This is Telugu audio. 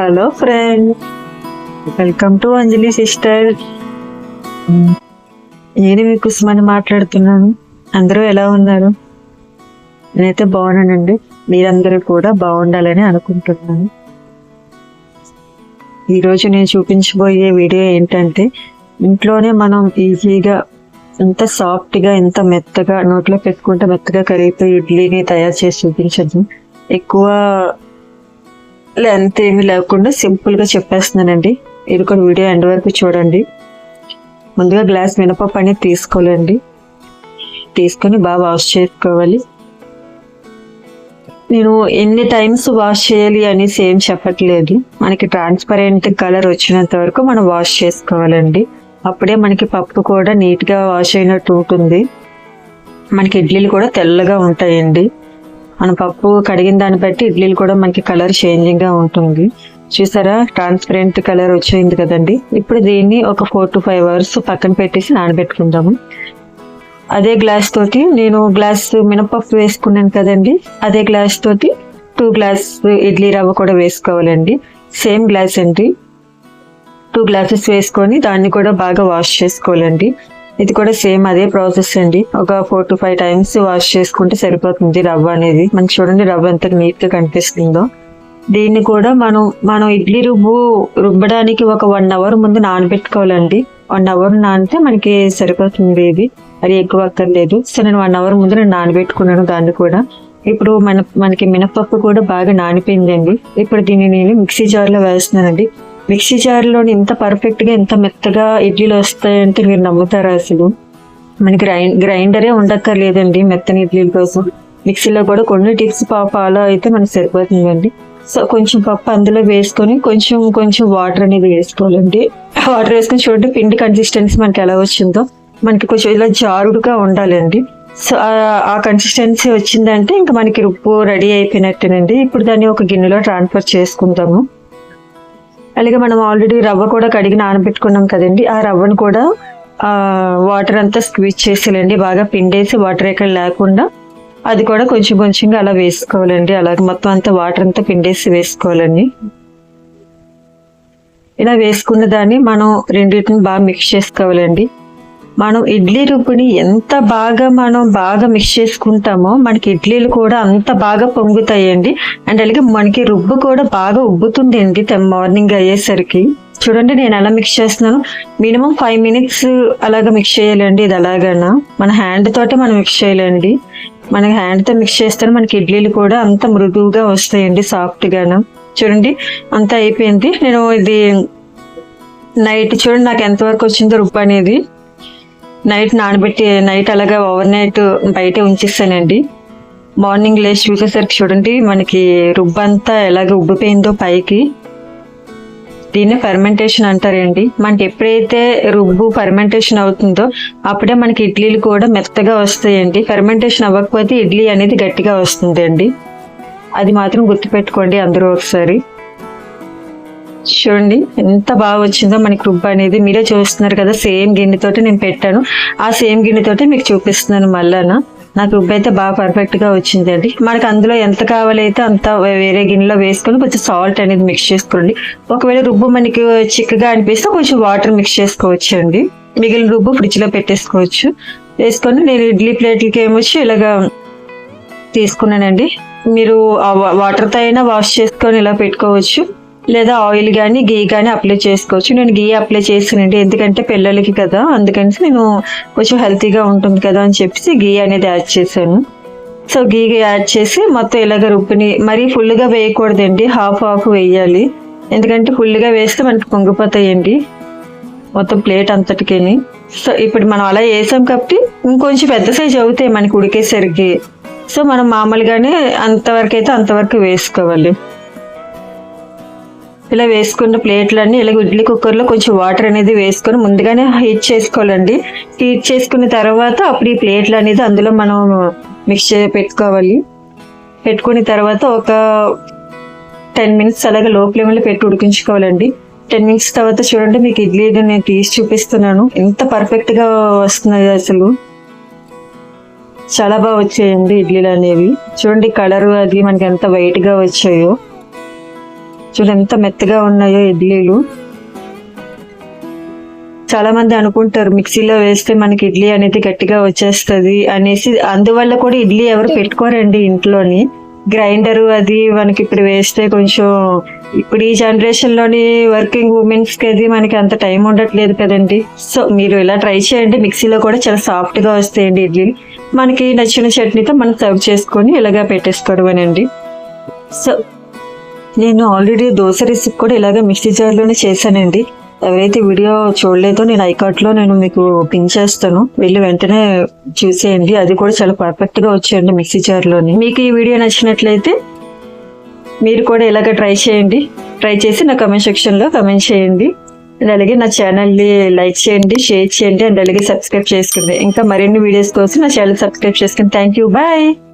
Hello friend welcome to Anjali sister నేను మీ కుసుమని మాట్లాడుతున్నాను. అందరూ ఎలా ఉన్నారు? నేనైతే బాగున్నానండి. మీరందరూ కూడా బాగుండాలని అనుకుంటున్నాను. ఈరోజు నేను చూపించబోయే వీడియో ఏంటంటే ఇంట్లోనే మనం ఈజీగా ఎంత సాఫ్ట్గా ఎంత మెత్తగా నోట్లో పెట్టుకుంటే మెత్తగా కరిగిపోయి ఇడ్లీని తయారు చేసి చూపించద్దు ఎక్కువ లెంత్ లేకుండా సింపుల్గా చెప్పేస్తున్నానండి. ఇది కూడా వీడియో ఎండ్ వరకు చూడండి. ముందుగా గ్లాస్ మినపప్పు అనేది తీసుకోవాలండి. తీసుకొని బాగా వాష్ చేసుకోవాలి. నేను ఎన్ని టైమ్స్ వాష్ చేయాలి అనేసి ఏం చెప్పట్లేదు. మనకి ట్రాన్స్పరెంట్ కలర్ వచ్చినంత వరకు మనం వాష్ చేసుకోవాలండి. అప్పుడే మనకి పప్పు కూడా నీట్గా వాష్ అయినట్టు ఉంటుంది. మనకి ఇడ్లీలు కూడా తెల్లగా ఉంటాయండి. మన పప్పు కడిగిన దాన్ని బట్టి ఇడ్లీలు కూడా మనకి కలర్ చేంజింగ్గా ఉంటుంది. చూసారా? ట్రాన్స్పరెంట్ కలర్ వచ్చింది కదండి. ఇప్పుడు దీన్ని ఒక ఫోర్ టు ఫైవ్ అవర్స్ పక్కన పెట్టేసి నానబెట్టుకుందాము. అదే గ్లాస్ తోటి నేను గ్లాస్ మినపప్పు వేసుకున్నాను కదండి. అదే గ్లాస్ తోటి టూ గ్లాస్ ఇడ్లీ రవ్వ కూడా వేసుకోవాలండి. సేమ్ గ్లాస్ అండి. టూ గ్లాసెస్ వేసుకొని దాన్ని కూడా బాగా వాష్ చేసుకోవాలండి. ఇది కూడా సేమ్ అదే ప్రాసెస్ అండి. ఒక four to five times wash చేసుకుంటే సరిపోతుంది రవ్వ అనేది. మనకి చూడండి రవ్వ ఎంత నీట్గా కనిపిస్తుందో. దీన్ని కూడా మనం మనం ఇడ్లీ రుబ్బు రుబ్బడానికి ఒక వన్ అవర్ ముందు నానబెట్టుకోవాలండి. వన్ అవర్ నానితే మనకి సరిపోతుంది ఇది. అది ఎక్కువ అక్కర్లేదు. సో నేను వన్ అవర్ ముందు నేను నానబెట్టుకున్నాను దాన్ని కూడా. ఇప్పుడు మన మనకి మినపప్పు కూడా బాగా నానిపోయిందండి. ఇప్పుడు దీన్ని నేను మిక్సీ జార్లో వేస్తున్నానండి. మిక్సీ జార్లోని ఇంత పర్ఫెక్ట్గా ఎంత మెత్తగా ఇడ్లీలు వస్తాయంటే మీరు నమ్ముతారా అసలు? మనకి గ్రైండ్ గ్రైండరే ఉండక్కర్లేదండి మెత్తని ఇడ్లీల కోసం. మిక్సీలో కూడా కొన్ని టిప్స్ ఫాలో అయితే మనకు సరిపోతుందండి. సో కొంచెం పప్పు అందులో వేసుకొని కొంచెం కొంచెం వాటర్ అనేది వేసుకోవాలండి. వాటర్ వేసుకొని చూడండి పిండి కన్సిస్టెన్సీ మనకి ఎలా వచ్చిందో. మనకి కొంచెం ఇలా జారుడుగా ఉండాలండి. సో ఆ- కన్సిస్టెన్సీ వచ్చిందంటే ఇంకా మనకి ఉప్పు రెడీ అయిపోయినట్టేనండి. ఇప్పుడు దాన్ని ఒక గిన్నెలో ట్రాన్స్ఫర్ చేసుకుంటాము అలాగే మనం ఆల్రెడీ రవ్వ కూడా కడిగి నానబెట్టుకున్నాం కదండి. ఆ రవ్వను కూడా వాటర్ అంతా స్క్వీజ్ చేసేయాలండి. బాగా పిండేసి వాటర్ ఎక్కడ లేకుండా అది కూడా కొంచెం కొంచెంగా అలా వేసుకోవాలండి. అలాగే మొత్తం అంతా వాటర్ అంతా పిండేసి వేసుకోవాలండి. ఇలా వేసుకున్న దాన్ని మనం రెండింటిని బాగా మిక్స్ చేసుకోవాలండి. మనం ఇడ్లీ రుబ్బుని ఎంత బాగా మనం బాగా మిక్స్ చేసుకుంటామో మనకి ఇడ్లీలు కూడా అంత బాగా పొంగుతాయండి. అండ్ అలాగే మనకి రుబ్బు కూడా బాగా ఉబ్బుతుంది అండి మార్నింగ్ అయ్యేసరికి. చూడండి నేను ఎలా మిక్స్ చేస్తున్నాను. మినిమం ఫైవ్ మినిట్స్ అలాగా మిక్స్ చేయాలండి ఇది అలాగనా మన హ్యాండ్ తోటే మనం మిక్స్ చేయాలండి. మన హ్యాండ్తో మిక్స్ చేస్తే మనకి ఇడ్లీలు కూడా అంత మృదువుగా వస్తాయండి సాఫ్ట్గాను. చూడండి అంత అయిపోయింది. నేను ఇది నైట్ చూడండి నాకు ఎంతవరకు వచ్చిందో రుబ్బు అనేది నైట్ నానబెట్టి నైట్ అలాగా ఓవర్ నైట్ బయట ఉంచేస్తానండి. మార్నింగ్ లేచి చూసేసరికి చూడండి మనకి రుబ్బంతా ఎలాగ ఉబ్బిపోయిందో పైకి. దీన్ని ఫెర్మెంటేషన్ అంటారండి. మనకి ఎప్పుడైతే రుబ్బు ఫెర్మెంటేషన్ అవుతుందో అప్పుడే మనకి ఇడ్లీలు కూడా మెత్తగా వస్తాయండి. ఫెర్మెంటేషన్ అవ్వకపోతే ఇడ్లీ అనేది గట్టిగా వస్తుందండి. అది మాత్రం గుర్తుపెట్టుకోండి అందరూ ఒకసారి. చూడండి ఎంత బాగా వచ్చిందో మనకి రుబ్బు అనేది. మీరే చూస్తున్నారు కదా సేమ్ గిన్నెతోటి నేను పెట్టాను. ఆ సేమ్ గిన్నెతోటి మీకు చూపిస్తున్నాను మళ్ళాన నాకు రుబ్బు అయితే బాగా పర్ఫెక్ట్గా వచ్చిందండి మనకు అందులో ఎంత కావాలైతే అంత వేరే గిన్నెలో వేసుకొని కొంచెం సాల్ట్ అనేది మిక్స్ చేసుకోండి. ఒకవేళ రుబ్బు మనకి చిక్కగా అనిపిస్తే కొంచెం వాటర్ మిక్స్ చేసుకోవచ్చు అండి. మిగిలిన రుబ్బు ఫ్రిడ్జ్లో పెట్టేసుకోవచ్చు. వేసుకొని నేను ఇడ్లీ ప్లేట్లకి ఏమొచ్చి ఇలాగా తీసుకున్నానండి. మీరు వా- వాటర్తో అయినా వాష్ చేసుకొని ఇలా పెట్టుకోవచ్చు. లేదా ఆయిల్ కానీ గీ కానీ అప్లై చేసుకోవచ్చు. నేను గీ అప్లై చేసానండి ఎందుకంటే పిల్లలకి కదా. అందుకని నేను కొంచెం హెల్తీగా ఉంటుంది కదా అని చెప్పేసి గీ అనేది యాడ్ చేశాను. సో గీ యాడ్ చేసి మొత్తం ఇలాగ రుబ్బుని మరీ ఫుల్గా వేయకూడదండి. హాఫ్ హాఫ్ వేయాలి. ఎందుకంటే ఫుల్గా వేస్తే మనకి పొంగిపోతాయండి. మొత్తం ప్లేట్ అంతటికి సో ఇప్పుడు మనం అలా వేసాం కాబట్టి ఇంకొంచెం పెద్ద సైజ్ అవుతాయి మనకి ఉడికేసరికి. సో మనం మామూలుగానే అంతవరకు అయితే అంతవరకు వేసుకోవాలి. ఇలా వేసుకున్న ప్లేట్లన్నీ ఇలా ఇడ్లీ కుక్కర్లో కొంచెం వాటర్ అనేది వేసుకొని ముందుగానే హీట్ చేసుకోవాలండి. హీట్ చేసుకున్న తర్వాత అప్పుడు ఈ ప్లేట్లు అనేది అందులో మనం మిక్స్ చే పెట్టుకోవాలి. పెట్టుకున్న తర్వాత ఒక టెన్ మినిట్స్ అలాగే లో ఫ్లేమ్లో పెట్టి ఉడికించుకోవాలండి. టెన్ మినిట్స్ తర్వాత చూడండి మీకు ఇడ్లీ నేను తీసి చూపిస్తున్నాను. ఎంత పర్ఫెక్ట్గా వస్తున్నాయి అసలు. చాలా బాగా వచ్చాయండి ఇడ్లీలు అనేవి. చూడండి కలర్ అది మనకి ఎంత వైట్గా వచ్చాయో. చూడు ఎంత మెత్తగా ఉన్నాయో ఇడ్లీలు. చాలా మంది అనుకుంటారు మిక్సీలో వేస్తే మనకి ఇడ్లీ అనేది గట్టిగా వచ్చేస్తుంది అనేసి. అందువల్ల కూడా ఇడ్లీ ఎవరు పెట్టుకోరండి ఇంట్లోని. గ్రైండర్ అది మనకి ఇప్పుడు వేస్తే కొంచెం ఇప్పుడు ఈ జనరేషన్లోని వర్కింగ్ ఉమెన్స్కి అది మనకి అంత టైం ఉండట్లేదు కదండి. సో మీరు ఇలా ట్రై చేయండి మిక్సీలో కూడా చాలా సాఫ్ట్గా వస్తాయండి ఇడ్లీ. మనకి నచ్చిన చట్నీతో మనం సర్వ్ చేసుకొని ఇలాగా పెట్టేసుకోవడమేనండి. సో నేను ఆల్రెడీ దోశ రెసిపీ కూడా ఇలాగే మిక్సీ జార్లోనే చేశానండి. ఎవరైతే వీడియో చూడలేదో నేను ఐకాట్లో నేను మీకు పిన్ చేస్తాను. వెళ్ళి వెంటనే చూసేయండి. అది కూడా చాలా పర్ఫెక్ట్గా వచ్చేయండి మిక్సీ జార్లోని మీకు ఈ వీడియో నచ్చినట్లయితే మీరు కూడా ఇలాగ ట్రై చేయండి. ట్రై చేసి నా కమెంట్ సెక్షన్లో కమెంట్ చేయండి. అండ్ అలాగే నా ఛానల్ని లైక్ చేయండి షేర్ చేయండి అండ్ అలాగే సబ్స్క్రైబ్ చేసుకోండి. ఇంకా మరిన్ని వీడియోస్ కోసం నా ఛానల్ సబ్స్క్రైబ్ చేసుకోండి థ్యాంక్ యూ బాయ్